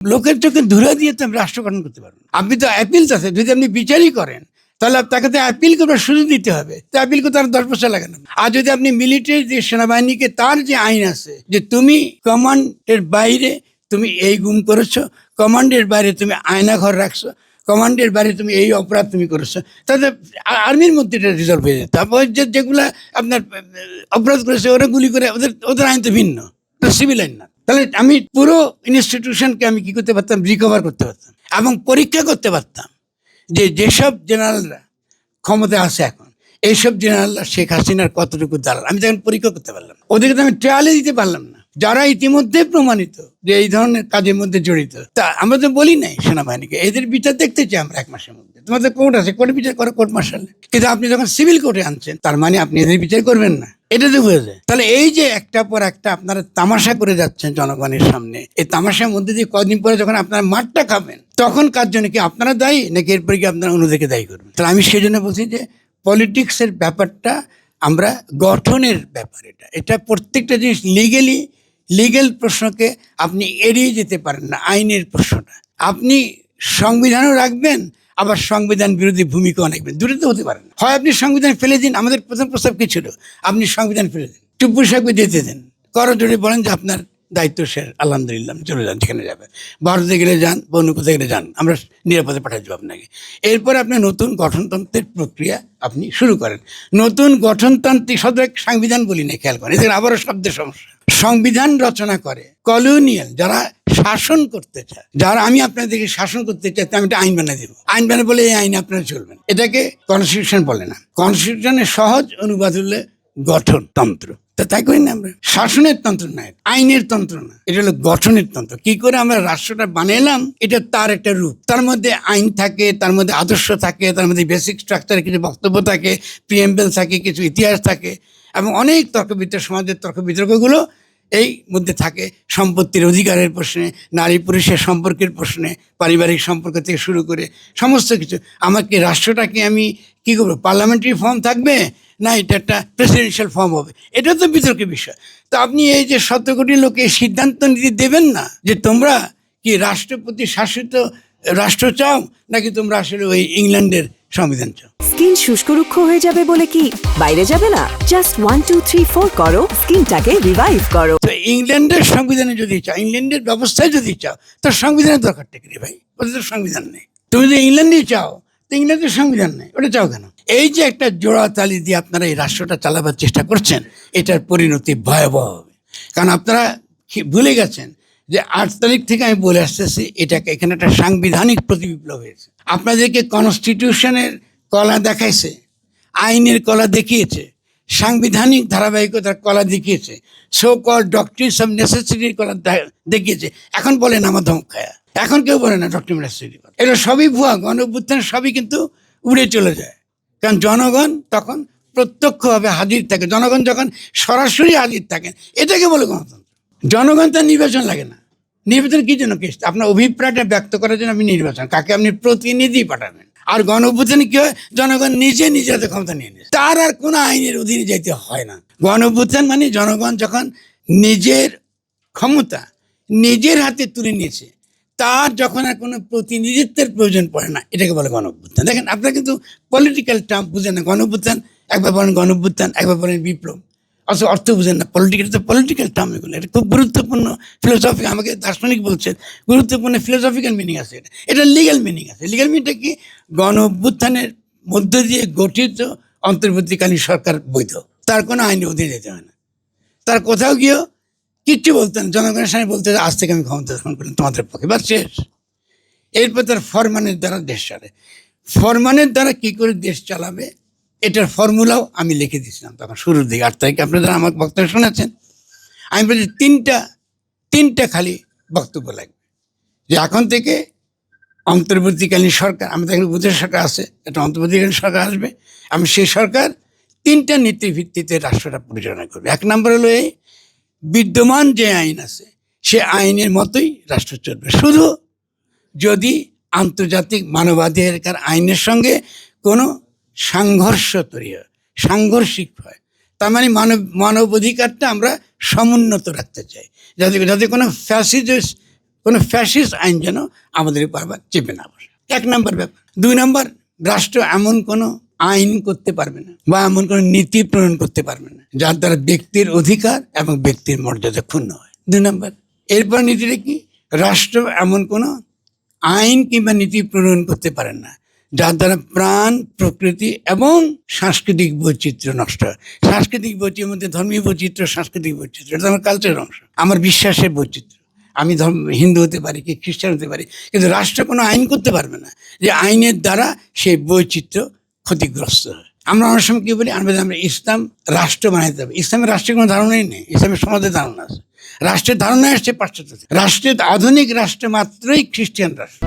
লোকের চোখে ধুলা দিয়ে তো আপনি রাষ্ট্র গঠন করতে পারবেন আপনি তো অ্যাপিল আছে যদি আপনি বিচারই করেন, তাহলে তাকে তো অ্যাপিল করার সুযোগ দিতে হবে। তো অ্যাপিল করতে আর দশ বছর লাগে না। আর যদি আপনি মিলিটারি যে সেনাবাহিনীকে তার যে আইন আছে, যে তুমি কমান্ডের বাইরে তুমি এই গুম করেছ কমান্ডের বাইরে তুমি আয়না ঘর রাখছো কমান্ডের বাইরে তুমি এই অপরাধ তুমি করেছ, তাহলে আর্মির মধ্যে এটা রিজলভ হয়ে যায়। তারপর যে যেগুলা আপনার, অপরাধ করেছে, ওরা গুলি করে, ওদের ওদের আইন তো ভিন্ন। সিভিল আইন না। তাহলে আমি পুরো ইনস্টিটিউশনকে আমি কি করতে পারতাম? রিকভার করতে পারতাম। এবং পরীক্ষা করতে পারতাম যে যেসব জেনারেলরা ক্ষমতায় আছে এখন, এইসব জেনারেলরা শেখ হাসিনার কতটুকু দালাল? আমি তখন পরীক্ষা করতে পারলাম ওদেরকে তো আমি ট্রায়ালে দিতে পারলাম না। যারা ইতিমধ্যে প্রমাণিত যে এই ধরনের কাজের মধ্যে জড়িত, তা আমরা তো বলি নাই সেনাবাহিনীকে। এদের বিচার দেখতে চাই আমরা এক মাসের মধ্যে। তোমাদের কোর্ট আছে, কোর্টে বিচার করো, কোর্ট মার্শাল। কিন্তু আপনি যখন সিভিল কোর্টে আনছেন, তার মানে আপনি এদের বিচার করবেন না। এটা তো বুঝে যায়। তাহলে এই যে একটা পর একটা আপনারা তামাশা করে যাচ্ছেন জনগণের সামনে, এই তামাশার মধ্যে দিয়ে কদিন পরে যখন আপনারা মাঠটা খাবেন, তখন কার জন্য কি আপনারা দায়ী, নাকি এরপরে কি আপনারা অন্যদেরকে দায়ী করবেন? তাহলে আমি সেই জন্য বলছি যে পলিটিক্সের ব্যাপারটা আমরা গঠনের ব্যাপার এটা। এটা প্রত্যেকটা জিনিস লিগেলি লিগেল প্রশ্নকে আপনি এড়িয়ে যেতে পারেন না, আইনের প্রশ্নটা। আপনি সংবিধানও রাখবেন আবার সংবিধান বিরোধী ভূমিকা রাখবেন দুটো তো হতে পারেন হয় আপনি সংবিধান ফেলে দিন, আমাদের প্রথম প্রস্তাব কি ছিল? আপনি সংবিধান ফেলে দিন। টুপ্পু সাহেবকে যেতে দেন। করজোড়ে বলেন যে আপনার দায়িত্ব শেষ, আলহামদুলিল্লাহ চলে যান যেখানে যাবেন। ভারতে গেলে যান বা অন্য গেলে যান, আমরা নিরাপদে পাঠাই দেবো আপনাকে। এরপর আপনি নতুন গঠনতন্ত্রের প্রক্রিয়া আপনি শুরু করেন। নতুন গঠনতান্ত্রিক শব্দ সংবিধান বলি না, খেয়াল করেন। এদের আবারও শব্দের সমস্যা। সংবিধান রচনা করে, কলোনিয়াল, যারা শাসন করতে চায়। যারা আমি আপনাদেরকে শাসন করতে চাই আমি একটা আইন বানিয়ে দেবো। আইন বানিয়ে বলে এই আইন আপনারা চলবেন এটাকে কনস্টিটিউশন বলে না। কনস্টিটিউশনের সহজ অনুবাদ হলে গঠনতন্ত্র। তা তাই করি না আমরা? শাসনের তন্ত্র না আইনের তন্ত্র না। এটা হলো গঠনের তন্ত্র। কি করে আমরা রাষ্ট্রটা বানাইলাম? এটা তার একটা রূপ। তার মধ্যে আইন থাকে, তার মধ্যে আদর্শ থাকে, তার মধ্যে বেসিক স্ট্রাকচারে কিছু বক্তব্য থাকে প্রিএম্বেল থাকে, কিছু ইতিহাস থাকে, এবং অনেক তর্ক বিতর্ক সমাজের তর্ক বিতর্কগুলো এই মধ্যে থাকে সম্পত্তির অধিকারের প্রশ্নে, নারী পুরুষের সম্পর্কের প্রশ্নে, পারিবারিক সম্পর্ক থেকে শুরু করে সমস্ত কিছু। আমাকে রাষ্ট্রটাকে আমি কি করব পার্লামেন্টারি ফর্ম থাকবে? না, এটা একটা প্রেসিডেন্সিয়াল ফর্ম হবে। এটা তো বিতর্কের বিষয়। তো আপনি এই যে শত কোটি লোকে সিদ্ধান্ত নিতে দেবেন না যে তোমরা কি রাষ্ট্রপতি শাসিত রাষ্ট্র চাও, নাকি তোমরা আসলে ওই ইংল্যান্ডের সংবিধান চাও? স্কিন শুষ্ক রুক্ষ হয়ে যাবে বলে কি? বাইরে যাবে না? Just one two three four করো। স্কিনটাকে রিভাইভ করো। ইংল্যান্ডের সংবিধানে যদি চাও, ইংল্যান্ডের ব্যবস্থায় যদি চাও, তার সংবিধানের দরকারটা কি রে ভাই, ওদের তো সংবিধান নেই। তুমি যদি ইংল্যান্ডে চাও, তো ইংল্যান্ডের সংবিধান নেই, ওটা চাও কেন? এই যে একটা জোড়া তালি দিয়ে আপনারা এই রাষ্ট্রটা চালাবার চেষ্টা করছেন, এটার পরিণতি ভয়াবহ হবে। কারণ আপনারা ভুলে গেছেন যে আট তারিখ থেকে আমি বলে আসতেছি, এটাকে এখানে একটা সাংবিধানিক প্রতিবিপ্লব হয়েছে। আপনাদেরকে কনস্টিটিউশনের কলা দেখাইছে, আইনের কলা দেখিয়েছে সাংবিধানিক ধারাবাহিকতার কলা দেখিয়েছে। সো কল ডক্টরিনস অফ নেসেসিটির কলা দেখিয়েছে। এখন বলেন আমার ধমক খায়া। এখন কেউ বলে না ডক্টর নেসেসিটি এটা সবই ভুয়া গণ সবই কিন্তু উড়ে চলে যায়। কারণ জনগণ তখন প্রত্যক্ষভাবে হাজির থাকে। জনগণ যখন সরাসরি হাজির থাকেন, এটাকে বলে গণতন্ত্র। জনগণ তার নির্বাচন লাগে না। নির্বাচন কি জন্য কেস? আপনার অভিপ্রায়টা ব্যক্ত করার জন্য আপনি নির্বাচন। কাকে আপনি প্রতিনিধি পাঠাবেন? আর গণ অভ্যুত্থানে কি হয়? জনগণ নিজে হাতে ক্ষমতা নিয়ে নেয়। তার আর কোনো আইনের অধীনে যাইতে হয় না। গণ অভ্যুত্থান মানে জনগণ যখন নিজের ক্ষমতা নিজের হাতে তুলে নিয়েছে, তার যখন আর কোনো প্রতিনিধিত্বের প্রয়োজন পড়ে না, এটাকে বলে গণ অভ্যুত্থান। দেখেন, আপনারা কিন্তু পলিটিক্যাল টার্ম বুঝেন না। গণ অভ্যুত্থান, একবার বলেন গণ অভ্যুত্থান, একবার বলেন বিপ্লব। অথচ অর্থ বুঝেন না। পলিটিক্যাল তো পলিটিক্যাল টার্ম এগুলো। এটা খুব গুরুত্বপূর্ণ ফিলোসফি আমাকে দার্শনিক বলছেন। গুরুত্বপূর্ণ ফিলোসফিক্যাল মিনিং আছে এটা। এটা লিগ্যাল মিনিং আছে। লিগ্যাল মিনিংটা কি? গণ অভ্যুত্থানের মধ্য দিয়ে গঠিত, অন্তর্বর্তীকালীন সরকার বৈধ। তার কোনো আইনে অধীনে যেতে হয় না। তার কোথাও গিয়েও কিচ্ছু বলতেন জনগণের সামনে বলতে আজ থেকে আমি ক্ষমতা দখল করলাম। তোমাদের পক্ষে। বা শেষ। এরপর তার ফরমানের দ্বারা দেশ চলে ফরমানের দ্বারা কী করে দেশ চালাবে? এটার ফর্মুলাও আমি লিখে দিয়েছিলাম তখন শুরুর দিকে। আট তারিখে আপনারা আমার বক্তব্য শুনেছেন, আমি বলছি তিনটা তিনটা খালি বক্তব্য লাগবে। যে এখন থেকে অন্তর্বর্তীকালীন সরকার, আমাদের এখানে উপদেশ সরকার আছে, একটা অন্তর্বর্তীকালীন সরকার আসবে, আমি সেই সরকার তিনটা নীতির ভিত্তিতে রাষ্ট্রটা পরিচালনা করবে। এক নম্বর হলো এই বিদ্যমান যে আইন আছে, সে আইনের মতোই রাষ্ট্র চলবে। শুধু যদি আন্তর্জাতিক মানবাধিকার আইনের সঙ্গে কোনো সাংঘর্ষ তৈরি হয়, সাংঘর্ষিক হয়। তার মানে মানব মানব অধিকারটা আমরা সমুন্নত রাখতে চাই। যাতে যাতে কোনো ফ্যাসিজেস, কোনো ফ্যাসিস্ট আইন যেন আমাদের উপর আবার চেপে না বসে। এক নম্বর ব্যাপার। দুই নম্বর, রাষ্ট্র এমন কোনো আইন করতে পারবে না বা এমন কোনো নীতি প্রণয়ন করতে পারবে না, যার দ্বারা ব্যক্তির অধিকার এবং ব্যক্তির মর্যাদা ক্ষুণ্ণ হয়। দুই নম্বর, এরপর নীতিটা কি? রাষ্ট্র এমন কোনো আইন কিংবা নীতি প্রণয়ন করতে পারেন না যার দ্বারা প্রাণ, প্রকৃতি এবং সাংস্কৃতিক বৈচিত্র্য নষ্ট হয়। সাংস্কৃতিক বৈচিত্র্যের মধ্যে ধর্মীয় বৈচিত্র্য, সাংস্কৃতিক বৈচিত্র্য, এটা আমার কালচারের অংশ। আমার বিশ্বাসের বৈচিত্র্য। আমি ধর্ম, হিন্দু হতে পারি কি খ্রিস্টান হতে পারি, কিন্তু রাষ্ট্র কোনো আইন করতে পারবে না যে আইনের দ্বারা সেই বৈচিত্র্য ক্ষতিগ্রস্ত হয়। আমরা অনেক সময় কি বলি, আমরা আমরা ইসলাম রাষ্ট্র বানাইতে হবে ইসলামের রাষ্ট্রের কোনো ধারণাই নেই। ইসলামের সমাজের ধারণা আছে। রাষ্ট্রের ধারণা আসছে পাশ্চাত্য। রাষ্ট্রের আধুনিক রাষ্ট্র মাত্রই খ্রিস্টান রাষ্ট্র।